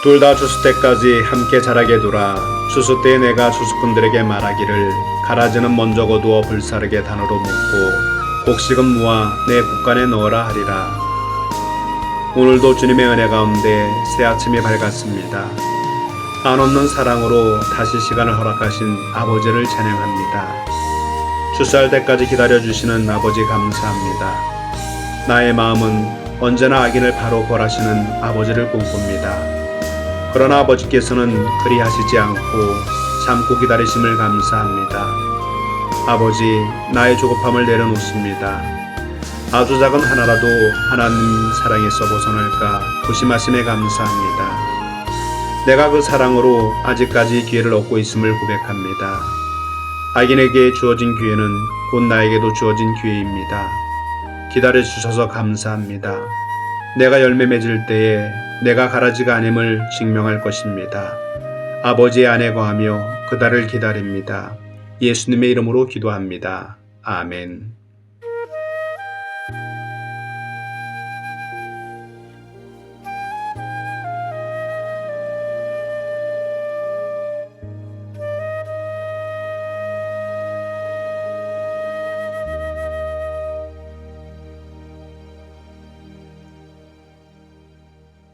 둘다 주스 때까지 함께 자라게 두라. 주스 때 내가 주스꾼들에게 말하기를 가라지는 먼저 거두어 불사르게 단으로 묶고 곡식은 모아 내 국간에 넣어라 하리라. 오늘도 주님의 은혜 가운데 새 아침이 밝았습니다. 한없는 사랑으로 다시 시간을 허락하신 아버지를 찬양합니다. 주스할 때까지 기다려주시는 아버지 감사합니다. 나의 마음은 언제나 악인을 바로 벌하시는 아버지를 꿈꿉니다. 그러나 아버지께서는 그리하시지 않고 참고 기다리심을 감사합니다. 아버지, 나의 조급함을 내려놓습니다. 아주 작은 하나라도 하나님 사랑에서 벗어날까 고심하심에 감사합니다. 내가 그 사랑으로 아직까지 기회를 얻고 있음을 고백합니다. 악인에게 주어진 기회는 곧 나에게도 주어진 기회입니다. 기다려 주셔서 감사합니다. 내가 열매 맺을 때에 내가 가라지가 아님을 증명할 것입니다. 아버지의 안에 거하며 그달을 기다립니다. 예수님의 이름으로 기도합니다. 아멘.